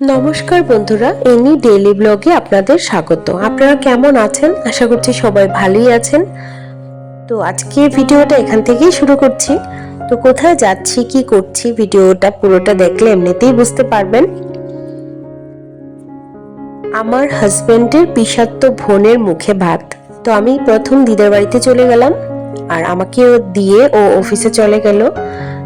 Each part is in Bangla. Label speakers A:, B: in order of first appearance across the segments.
A: নমস্কার বন্ধুরা, এনি ডেইলি ব্লগে আপনাদের স্বাগত। আপনারা কেমন আছেন? আশা করছি সবাই ভালোই আছেন। তো আজকে ভিডিওটা এখান থেকেই শুরু করছি। তো কোথায় যাচ্ছি, কি করছি, ভিডিওটা পুরোটা দেখলে এমনিতেই বুঝতে পারবেন। আমার হাজবেন্ডের বিষাক্ত বোনের মুখে ভাত। তো আমি প্রথম দিদার বাড়িতে চলে গেলাম, আর আমাকে দিয়ে ও অফিসে চলে গেল।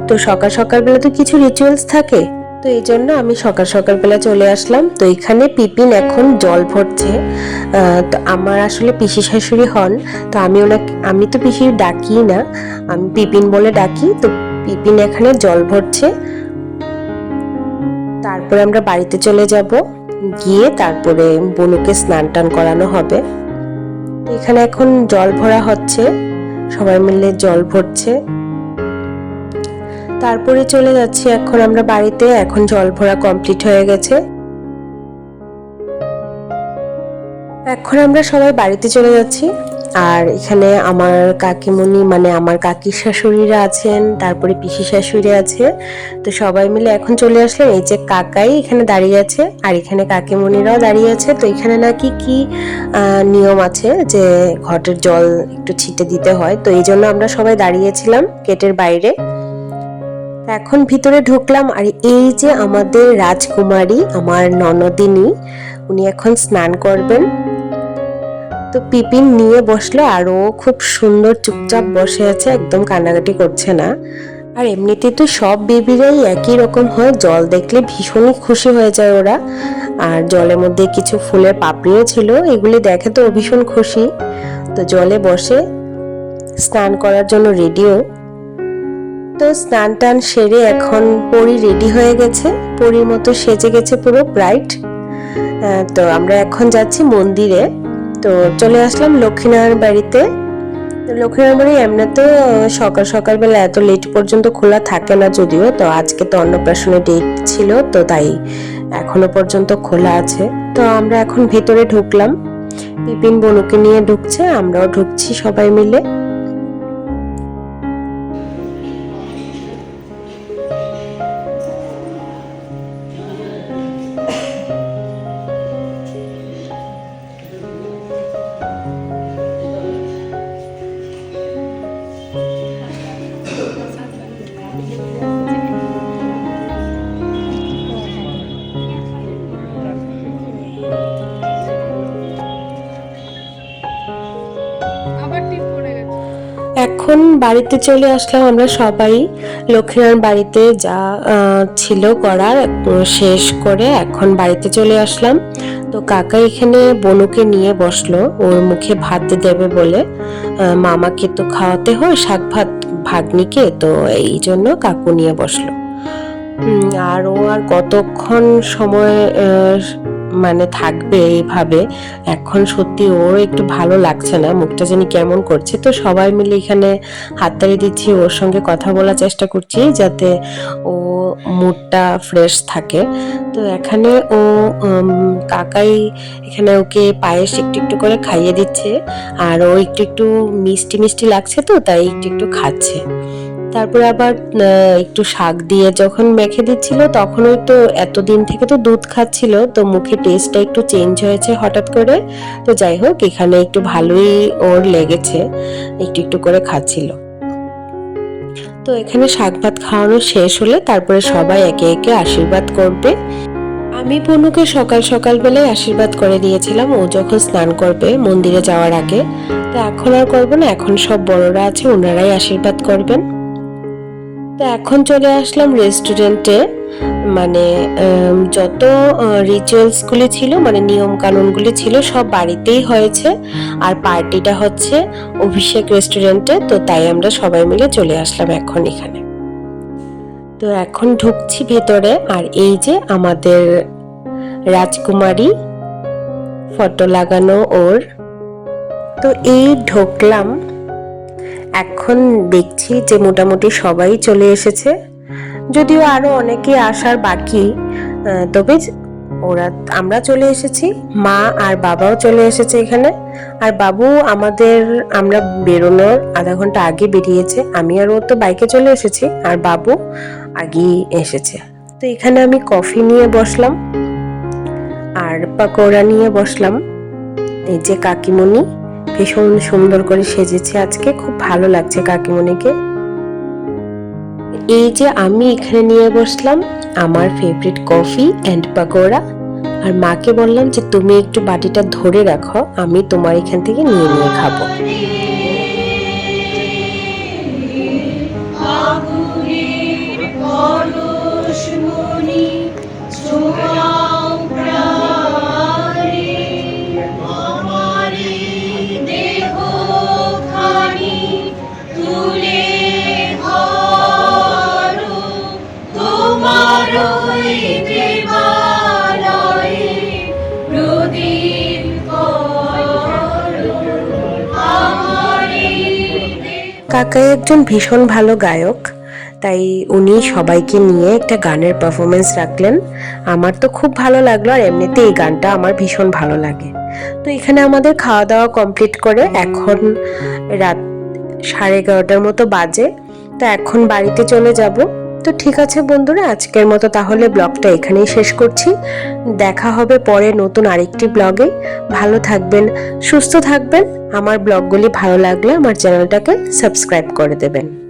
A: তো সকাল সকালবেলা তো কিছু রিচুয়ালস থাকে। তো এই জন্য আমি সকাল সকালবেলা চলে আসলাম। তো এখানে পিপিন এখন জল ভরছে। তো আমার আসলে পিসি শাশুড়ি হন, তো আমি ওনাকে, আমি তো পিসি ডাকি না। আমি পিপিন বলে ডাকি, তো পিপিন এখানে জল ভরছে। তারপরে আমরা বাড়িতে চলে যাব। গিয়ে তারপরে বনুকে স্নান টান করানো হবে। এখানে এখন জল ভরা হচ্ছে। সবাই মিলে জল ভরছে। তারপরে চলে যাচ্ছি, এখন আমরা বাড়িতে, এখন জল ভরা কমপ্লিট হয়ে গেছে। এখন আমরা সবাই বাড়িতে চলে যাচ্ছি, আর এখানে আমার কাকিমণি মানে আমার কাকির শাশুড়িরা আছেন, তারপরে পিসি শাশুড়ি আছে, তো সবাই মিলে এখন চলে আসলেন, এই যে কাকাই এখানে দাঁড়িয়ে আছে, আর এখানে কাকিমণিরাও দাঁড়িয়ে আছে, তো এখানে নাকি কি নিয়ম আছে যে ঘটের জল একটু ছিটে দিতে হয়, তো এই জন্য আমরা সবাই দাঁড়িয়েছিলাম গেটের বাইরে। এখন ভিতরে ঢুকলাম, আর এই যে আমাদের রাজকুমারী, আমার ননদিনী, উনি এখন স্নান করবেন। তো পিপিন নিয়ে বসল, আর ও খুব সুন্দর চুপচাপ বসে আছে, একদম কান্নাকাটি করছে না। আর এমনিতে তো সব বেবিরাই একই রকম হয়, জল দেখলে ভীষণই খুশি হয়ে যায় ওরা। আর জলের মধ্যে কিছু ফুলের পাপড়িও ছিল, এগুলি দেখে তো ভীষণ খুশি। তো জলে বসে স্নান করার জন্য রেডিও তো স্নান টান সেরে এখন পরি রেডি হয়ে গেছে। পরির মতো সেজে গেছে পুরো ব্রাইট তো আমরা এখন যাচ্ছি মন্দিরে। তো চলে আসলাম লক্ষ্মীনারায়ণ বাড়িতে। লক্ষ্মীনারায়ণ বাড়ি এমনিতে সকাল সকালবেলা এত লেট পর্যন্ত খোলা থাকে না যদিও। তো আজকে তো অন্নপ্রাশনের ডেট ছিল, তো তাই এখনও পর্যন্ত খোলা আছে। তো আমরা এখন ভেতরে ঢুকলাম। বিপিন বনুকে নিয়ে ঢুকছে, আমরাও ঢুকছি সবাই মিলে। এখন বাড়িতে চলে আসলাম, আমরা সবাই লক্ষ্মীনারায়ণ বাড়িতে যা ছিল করার শেষ করে এখন বাড়িতে চলে আসলাম। তো কাকা এখানে বনুকে নিয়ে বসল, ওর মুখে ভাত দেবে বলে। মামাকে তো খাওয়াতে হয়, শাক ভাত, ভাগ্নিকে, তো এই জন্য কাকু নিয়ে বসল। আর ও আর কতক্ষণ সময় মানে থাকবে এইভাবে। এখন সত্যি ওর একটু ভালো লাগছে না, মুখটা জানি কেমন করছে। তো সবাই মিলে এখানে হাততালি দিচ্ছি, ওর সঙ্গে কথা বলার চেষ্টা করছি যাতে ও মুডটা ফ্রেশ থাকে। তো এখানে ও কাকাই এখানে ওকে পায়েস একটু একটু করে খাইয়ে দিচ্ছে। আর ও একটু একটু মিষ্টি মিষ্টি লাগছে তো, তাই একটু একটু খাচ্ছে। তারপরে আবার একটু শাক দিয়ে যখন মেখে দিচ্ছিল, তখন ওই তো এতদিন থেকে তো দুধ খাচ্ছিল, তো মুখে টেস্টটা একটু চেঞ্জ হয়েছে হঠাৎ করে। তো যাই হোক, এখানে একটু ভালোই ওর লেগেছে, একটু একটু করে খাচ্ছিল। তো এখানে শাক ভাত খাওয়ানো শেষ হলে তারপরে সবাই একে একে আশীর্বাদ করবে। আমি পনুকে সকাল সকাল বেলায় আশীর্বাদ করে দিয়েছিলাম, ও যখন স্নান করবে মন্দিরে যাওয়ার আগে। তো এখন আর করব না, এখন সব বড়রা আছে, ওনারাই আশীর্বাদ করবেন। তো এখন চলে আসলাম রেস্টুরেন্টে মানে যত রিচুয়ালসগুলি ছিল মানে নিয়ম কানুনগুলি ছিল, সব বাড়িতেই হয়েছে। আর পার্টিটা হচ্ছে অভিষেক রেস্টুরেন্টে তো তাই আমরা সবাই মিলে চলে আসলাম এখন এখানে। তো এখন ঢুকছি ভেতরে, আর এই যে আমাদের রাজকুমারী ফটো লাগানো ওর। তো এই ঢুকলাম এখন দেখছি যে মোটামুটি সবাই চলে এসেছে। যদিও আরও অনেকে আসার বাকি তবে ওরা, আমরা চলে এসেছি, মা আর বাবাও চলে এসেছে এখানে। আর বাবু আমাদের, আমরা বেরোনোর আধা ঘণ্টা আগে বেরিয়েছে। আমি আর ও তো বাইকে চলে এসেছি, আর বাবু আগেই এসেছে। তো এখানে আমি কফি নিয়ে বসলাম, আর পাকোড়া নিয়ে বসলাম। এই যে কাকিমণি ভীষণ সুন্দর করে সেজেছে আজকে, খুব ভালো লাগছে কাকিমণিকে। এই যে আমি এখানে নিয়ে বসলাম আমার ফেভারিট কফি অ্যান্ড পাকোড়া আর মাকে বললাম যে তুমি একটু বাটিটা ধরে রাখো, আমি তোমার এখান থেকে নিয়ে নিয়ে খাব। কাকাই একজন ভীষণ ভালো গায়ক, তাই উনি সবাইকে নিয়ে একটা গানের পারফরমেন্স রাখলেন। আমার তো খুব ভালো লাগল আর এমনিতে এই গানটা আমার ভীষণ ভালো লাগে। তো এখানে আমাদের খাওয়া দাওয়া কমপ্লিট করে এখন রাত সাড়ে এগারোটার মতো বাজে। তো এখন বাড়িতে চলে যাব। তো ঠিক আছে বন্ধুরা, আজকের মতো তাহলে ব্লগটা এখানেই শেষ করছি। দেখা হবে পরে নতুন আরেকটি ব্লগে। ভালো থাকবেন, সুস্থ থাকবেন। আমার ব্লগগুলি ভালো লাগলে আমার চ্যানেলটাকে সাবস্ক্রাইব করে দেবেন।